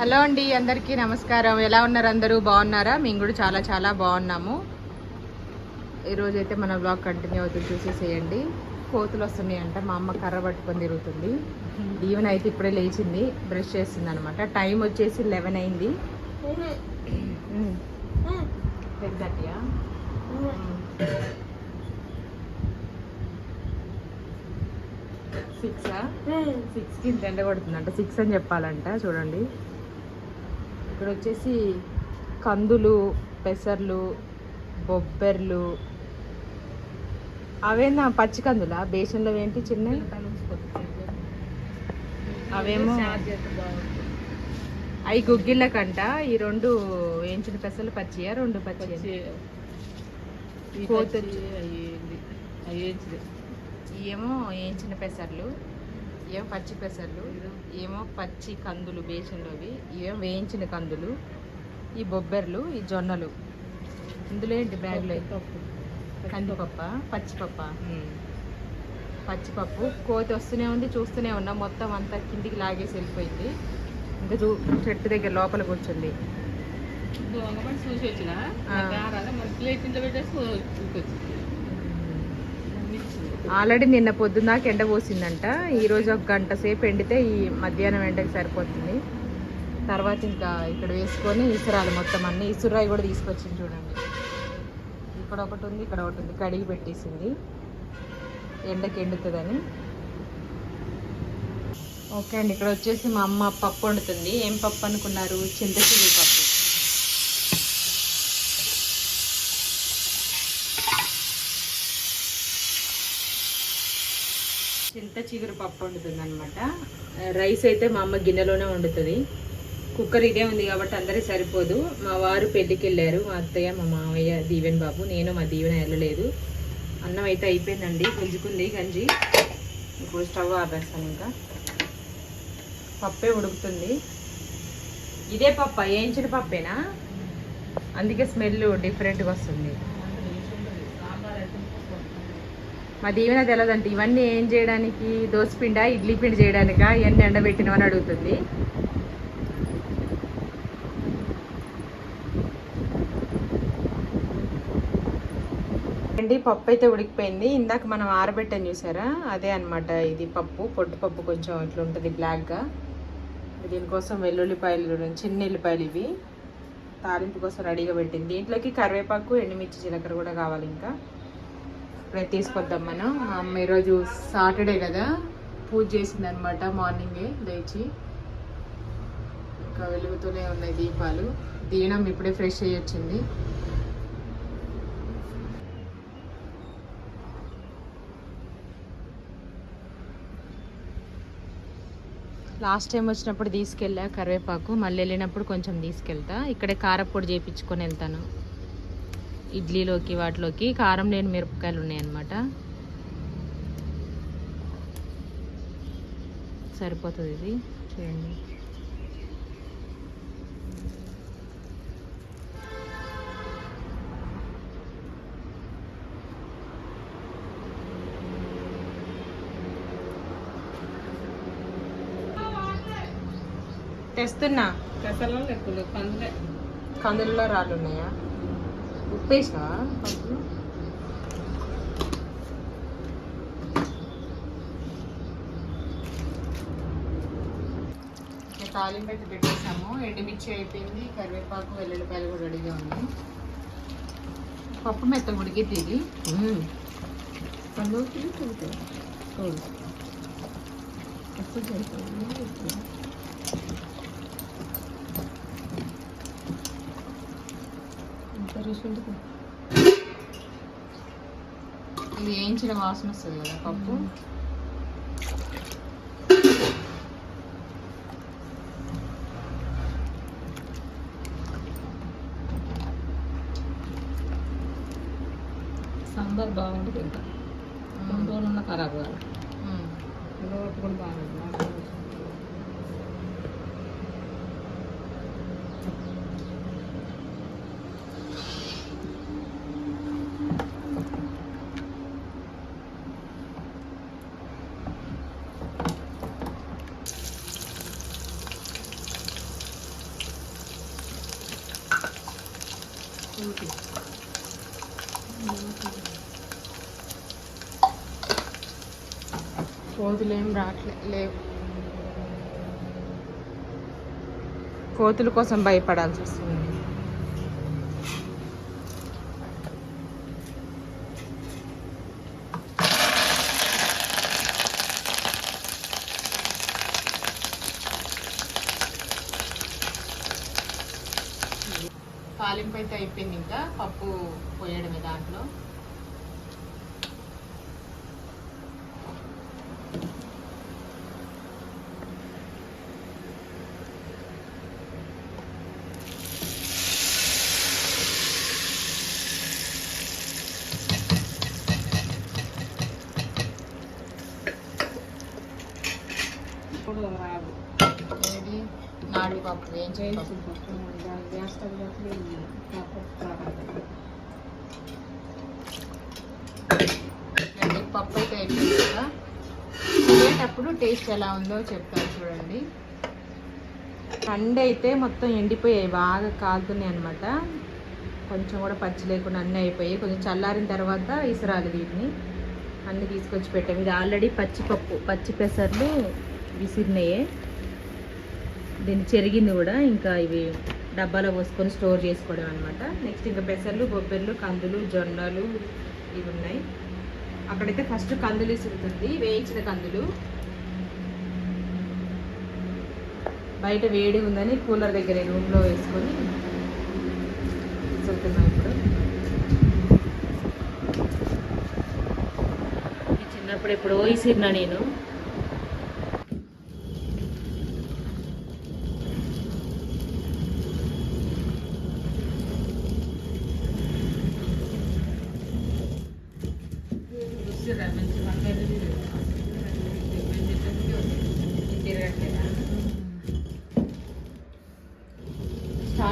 Hello అండి అందరికీ నమస్కారం. ఎలా ఉన్నారు అందరూ? బాగున్నారా? మేము కూడా చాలా చాలా బాగున్నాము. ఈరోజు అయితే మన బ్లాగ్ కంటిన్యూ అవుతుంది చూసేసేయండి. కోతులు వస్తున్నాయంట మా అమ్మ కర్ర పట్టుకొని తిరుగుతుంది. ఈవెన్ అయితే ఇప్పుడే లేచింది బ్రష్ చేస్తుంది అనమాట టైం వచ్చేసి లెవెన్ అయింది. టెన్ సిక్సా సిక్స్కి ఇంత ఎండ కొడుతుందంట. సిక్స్ అని చెప్పాలంట చూడండి. ఇక్కడ వచ్చేసి కందులు పెసర్లు బొబ్బెర్లు. అవేనా పచ్చి కందులా? బేసన్లో ఏంటి చిన్న అవేమో అవి గుగ్గిళ్ళకంట. ఈ రెండు వేయించిన పెసలు పచ్చియా? రెండు పచ్చి. ఏమో వేయించిన పెసర్లు. ఏమో పచ్చి పెసర్లు ఏమో పచ్చి కందులు బేసన్లోవి ఏమో వేయించిన కందులు ఈ బొబ్బెర్లు ఈ జొన్నలు. ఇందులో ఏంటి బ్యాగ్లో కందిపప్ప పచ్చిపప్ప? పచ్చిపప్పు. కోతి వస్తూనే ఉంది చూస్తూనే ఉన్నాం. మొత్తం అంతా కిందికి లాగేసి వెళ్ళిపోయింది. ఇంకా చూ చెట్టు దగ్గర లోపల కూర్చుంది. చూసి వచ్చిన? ఆ. ప్లేట్ ఇంట్లో పెట్టేసి ఊరికొచ్చింది ఆల్రెడీ నిన్న పొద్దున్నాక ఎండ పోసిందంట. ఈరోజు ఒక గంట సేపు ఎండితే ఈ మధ్యాహ్నం ఎండకి సరిపోతుంది. తర్వాత ఇంకా ఇక్కడ వేసుకొని ఇసురాలు మొత్తం అన్ని ఇసురాయి కూడా తీసుకొచ్చింది చూడండి. ఇక్కడ ఒకటి ఉంది ఇక్కడ ఒకటి ఉంది. కడిగి పెట్టేసింది. ఎండకి ఎండుతుందని. ఓకే అండి ఇక్కడ వచ్చేసి మా అమ్మ పప్పు వండుతుంది. ఏం పప్పు అనుకున్నారు? చింతచిగురు పప్పు. చింత చిగురు పప్పు వండుతుంది అనమాట రైస్ అయితే మా అమ్మ గిన్నెలోనే వండుతుంది. కుక్కర్ ఇదే ఉంది కాబట్టి అందరికి సరిపోదు. మా వారు పెళ్ళికి వెళ్ళారు. మా అత్తయ్య మా మామయ్య దీవెన్ బాబు నేను మా దీవెన వెళ్ళలేదు. అన్నం అయితే అయిపోయిందండి. గుంజుకుంది గంజి. ఇప్పుడు స్టవ్ ఆపేస్తాను ఇంకా. పప్పే ఉడుకుతుంది. ఇదే పప్ప వేయించిన పప్పేనా? అందుకే స్మెల్ డిఫరెంట్గా వస్తుంది. మా దీవెన తెలియదంటే ఇవన్నీ ఏం చేయడానికి? దోసపిండ ఇడ్లీ పిండి చేయడానికా? ఇవన్నీ ఎండబెట్టినవని అడుగుతుంది. అండి పప్పు అయితే ఉడికిపోయింది. ఇందాక మనం ఆరబెట్టని చూసారా? అదే అన్నమాట. ఇది పప్పు పొట్టు పప్పు కొంచెం ఇట్లా ఉంటుంది బ్లాక్గా దీనికోసం వెల్లుల్లిపాయలు చిన్న ఎల్లిపాయలు ఇవి. తాలింపు కోసం రెడీగా పెట్టింది. దీంట్లోకి కరివేపాకు ఎండుమిర్చి జీలకర్ర కూడా కావాలి ఇంకా. తీసుకొద్దాం మనం. అమ్మ ఈరోజు సాటర్డే కదా. పూజ చేసింది అనమాట మార్నింగే లేచి. ఇంకా వెలుగుతూనే ఉన్నాయి దీపాలు. దీనం ఇప్పుడే ఫ్రెష్ అయ్యి వచ్చింది. లాస్ట్ టైం వచ్చినప్పుడు తీసుకెళ్ళా కరివేపాకు మళ్ళీ వెళ్ళినప్పుడు కొంచెం తీసుకెళ్తా. ఇక్కడే కారపొడి చేయించుకొని వెళ్తాను. ఇడ్లీలోకి వాటిలోకి. కారం లేని మిరపకాయలు ఉన్నాయన్నమాట. సరిపోతుంది ఇది. చూడండి తెస్తున్నా. కందులే. కందులలో రాళ్ళు ఉన్నాయా? ఇంకా తాలింపు అయితే పెట్టేసాము. ఎండుమిర్చి అయిపోయింది. కరివేపాకు వెల్లుల్లిపాయలు కూడా రెడీగా ఉంది పప్పు మెత్త ఉడికిద్ది ఇది. కందులకి ఉంటుంది ఇది వేయించిన వాసన వస్తుంది కదా పప్పు? సాంబార్ బాగుంటుంది ఇంకా. రెండు రోజులు ఉన్న ఖరాబ్ కాదు. కూడా బాగుంటుంది. కోతులు ఏం రావట్లే లేవు. కోతుల కోసం భయపడాల్సి వస్తుంది. తాలింపు అయితే అయిపోయింది ఇంకా. పప్పు పోయడమే దాంట్లో. ఏం పప్పు పప్పు దాని గ్యాస్ స్టవ్ పప్పు అయితే అయిపోయింది కదా? తినేటప్పుడు టేస్ట్ ఎలా ఉందో చెప్తాను చూడండి. పండు అయితే మొత్తం ఎండిపోయాయి బాగా కాలుతున్నాయి అనమాట కొంచెం కూడా పచ్చి లేకుండా అన్నీ అయిపోయాయి. కొంచెం చల్లారిన తర్వాత ఇసరాలి వీటిని. అన్ని తీసుకొచ్చి పెట్టాము. ఇది ఆల్రెడీ పచ్చిపప్పు పచ్చి పెసర్లు విసిరినాయే. దీన్ని చెరిగింది కూడా. ఇంకా ఇవి డబ్బాలో పోసుకొని స్టోర్ చేసుకోవడం అనమాట నెక్స్ట్ ఇంకా పెసర్లు బొబ్బెర్లు కందులు జొన్నలు ఇవి ఉన్నాయి. అక్కడైతే ఫస్ట్ కందులు ఇసురుతుంది. వేయించిన కందులు. బయట వేడి ఉందని కూలర్ దగ్గర రూమ్లో వేసుకొని ఇసురుతున్నాం ఇప్పుడు. చిన్నప్పుడు ఎప్పుడో ఇసిరినా నేను.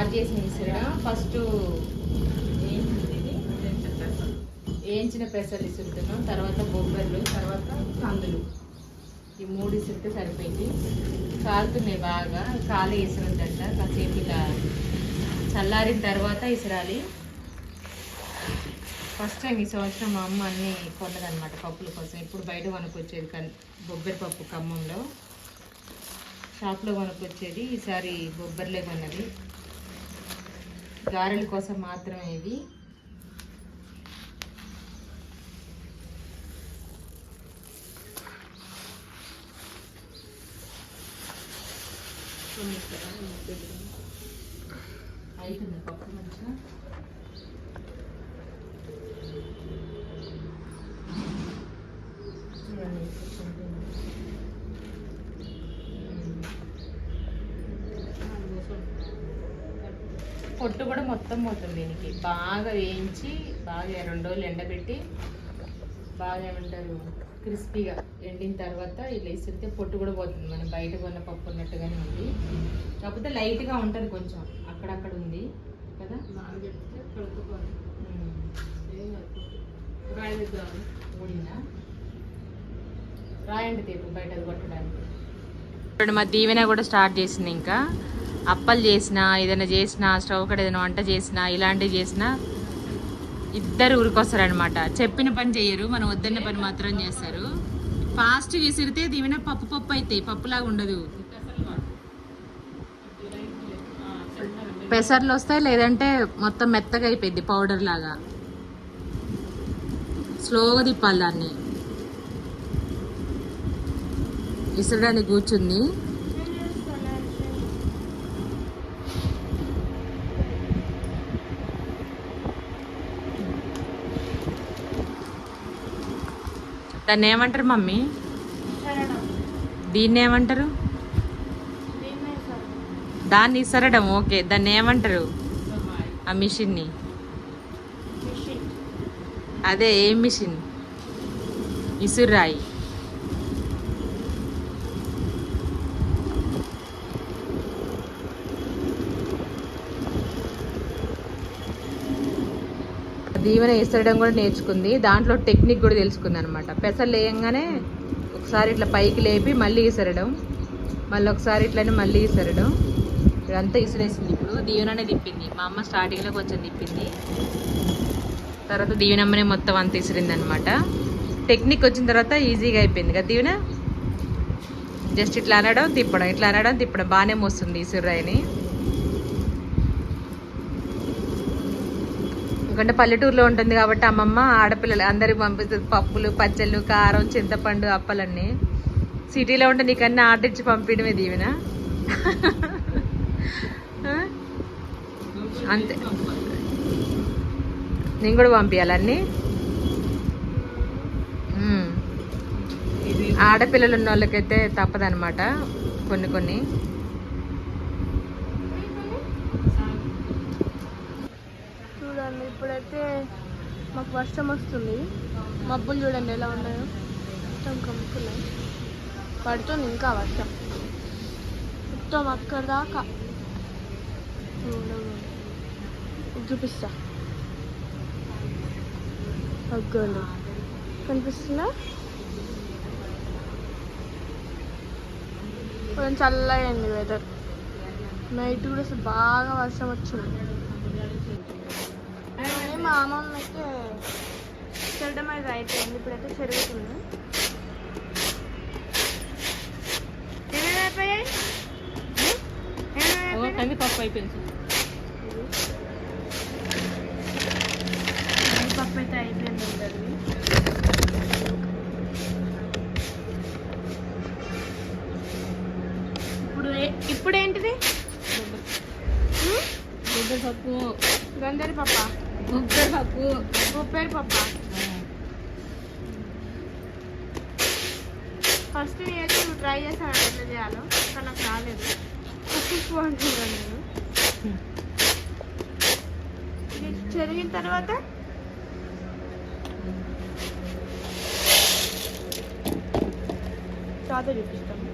స్టార్ట్ చేసిన ఇసురా ఫస్ట్ వేయించిన పెసలు ఇసురుతున్నాం తర్వాత బొబ్బర్లు తర్వాత కందులు. ఈ మూడు ఇసురితే సరిపోయింది. కాలుతున్నాయి బాగా కాలు ఇసురుద్దంట కాసేపు ఇలా చల్లారిన తర్వాత ఇసురాలి. ఫస్ట్ టైం ఈ సంవత్సరం మా అమ్మ అన్ని కొన్నదనమాట పప్పుల కోసం. ఇప్పుడు బయట కొనుక్కొచ్చేది కన్ బొబ్బరి పప్పు ఖమ్మంలో. షాప్లో కొనుక్కొచ్చేది ఈసారి బొబ్బర్లే కొన్నది. గారెల కోసం మాత్రమే ఇవి. అయిపోయింది పప్పు మంచిగా. చూడండి పొట్టు కూడా మొత్తం పోతుంది దీనికి. బాగా వేయించి బాగా రెండు రోజులు ఎండబెట్టి బాగా ఏమంటారు క్రిస్పీగా ఎండిన తర్వాత ఇలా ఇసిరితే పొట్టు కూడా పోతుంది. మనం బయట కొన్న పప్పు ఉన్నట్టుగానే ఉంది. కాకపోతే లైట్గా ఉంటుంది కొంచెం. అక్కడక్కడ ఉంది. కదా? రాయండి తేపు బయట అది కొట్టడానికి. ఇప్పుడు మా దీవెన కూడా స్టార్ట్ చేసింది ఇంకా. అప్పలు చేసినా ఏదైనా చేసినా స్టవ్ కడ ఏదైనా వంట చేసినా ఇలాంటివి చేసినా ఇద్దరు ఊరికొస్తారనమాట చెప్పిన పని చేయరు మనం వద్దన్న పని మాత్రం చేస్తారు. ఫాస్ట్ విసిరితే దీవిన పప్పు పప్పు అవుతాయి పప్పులాగా ఉండదు. పెసర్లు వస్తాయి లేదంటే మొత్తం మెత్తగా అయిపోయింది పౌడర్ లాగా. స్లోగా తిప్పాలి దాన్ని. విసరడానికి కూర్చుంది. దాన్ని ఏమంటారు మమ్మీ దీన్ని ఏమంటారు దాన్ని ఇసరడం ఓకే. దాన్ని ఏమంటారు ఆ మిషన్ని. అదే ఏం మిషన్? ఇసురాయి. దీవెన ఇసరడం కూడా నేర్చుకుంది. దాంట్లో టెక్నిక్ కూడా తెలుసుకుంది అనమాట పెసలు వేయంగానే ఒకసారి ఇట్లా పైకి లేపి మళ్ళీ ఇసరడం. మళ్ళీ ఒకసారి ఇట్లనే మళ్ళీ ఇసరడం. ఇదంతా ఇసిరేసింది ఇప్పుడు. దీవెననే తిప్పింది. మా అమ్మ స్టార్టింగ్లో కొంచెం తిప్పింది. తర్వాత దీవెనమ్మనే మొత్తం అంత ఇసిరింది అనమాట టెక్నిక్ వచ్చిన తర్వాత ఈజీగా అయిపోయింది కదా దీవెన? జస్ట్ ఇట్లా అనడం తిప్పడం. ఇట్లా అనడం తిప్పడం. బాగానే మోస్తుంది ఈ ఎందుకంటే పల్లెటూరులో ఉంటుంది కాబట్టి అమ్మమ్మ ఆడపిల్లలు అందరికి పంపిస్తుంది పప్పులు పచ్చళ్ళు కారం చింతపండు అప్పలన్నీ. సిటీలో ఉంటే నీకన్నీ ఆర్డర్ ఇచ్చి పంపించడమే దీవెన. అంతే. నేను కూడా పంపించాలన్నీ ఆడపిల్లలు ఉన్న వాళ్ళకైతే తప్పదనమాట కొన్ని కొన్ని చూడండి ఇప్పుడైతే మాకు వర్షం వస్తుంది. మబ్బులు చూడండి ఎలా ఉన్నాయో. మొత్తం కమ్ముకున్నాయి. పడుతుంది ఇంకా వర్షం. మొత్తం అక్కడ దాకా చూపిస్తా. అగ్గండి కనిపిస్తుందా? కొంచెం చల్లగా అయింది వెదర్ నైట్ కూడా అసలు బాగా వర్షం వచ్చింది. మా అమ్మమ్మ అయితే చెల్లడం అయితే అయిపోయింది. ఇప్పుడైతే చెరుగుతుంది. ఏమేమి అయిపోయాయి? కందిపప్పు అయిపోయింది. పప్పు అయితే అయిపోయింది ఉంటుంది ఇప్పుడు ఏంటిది? గుడ్డ పప్పు. గంధరి పప్ప? గుడ్డ పప్పు ఉప్పేరు పప్ప. ఫస్ట్ నేనైతే నువ్వు ట్రై చేశాను ఎట్లా చేయాలో కానీ నాకు రాలేదు. ఉప్పు అంటున్నాను నేను చెరిగిన తర్వాత తాత చూపిస్తాను.